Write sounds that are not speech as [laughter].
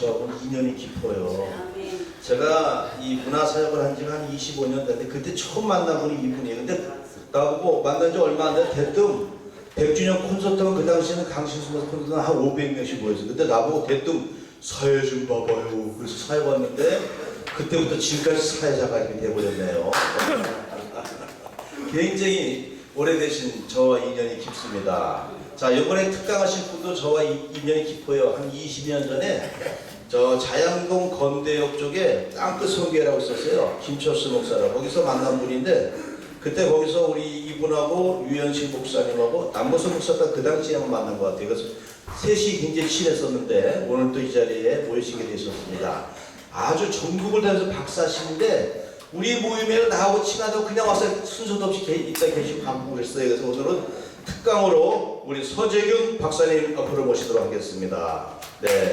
저하고는 인연이 깊어요. 제가 이 문화사역을 한 지가 한 25년 됐는데 그때 처음 분이 이분이에요. 근데 나보고 만난 지 얼마 안 돼. 대뜸 100주년 콘서트는 그 당시에는 강신수 콘서트는 한 500명씩 모였어요. 근데 나보고 대뜸 사회 좀 봐봐요. 그래서 사회 왔는데 그때부터 지금까지 사회자가 이렇게 돼버렸네요. 굉장히 [laughs] 오래되신 저와 인연이 깊습니다. 자, 이번에 특강하실 분도 저와 이- 인연이 깊어요. 한 20년 전에 저 자양동 건대역 쪽에 땅끝 성계라고 있었어요. 김철수 목사라고 거기서 만난 분인데 그때 거기서 우리 이분하고 유현식 목사님하고 남모수 목사가 그 당시에 한번 만난 것 같아요. 그래서 셋이 굉장히 친했었는데 오늘 또 이 자리에 모이시게 되셨습니다. 아주 전국을 다니면서 박사신데 우리 모임에 나하고 친하다고 그냥 와서 순서도 없이 계- 있다 계시고 가고 그랬어요. 그래서 오늘은 특강으로 우리 서재균 박사님 앞으로 모시도록 하겠습니다. 네.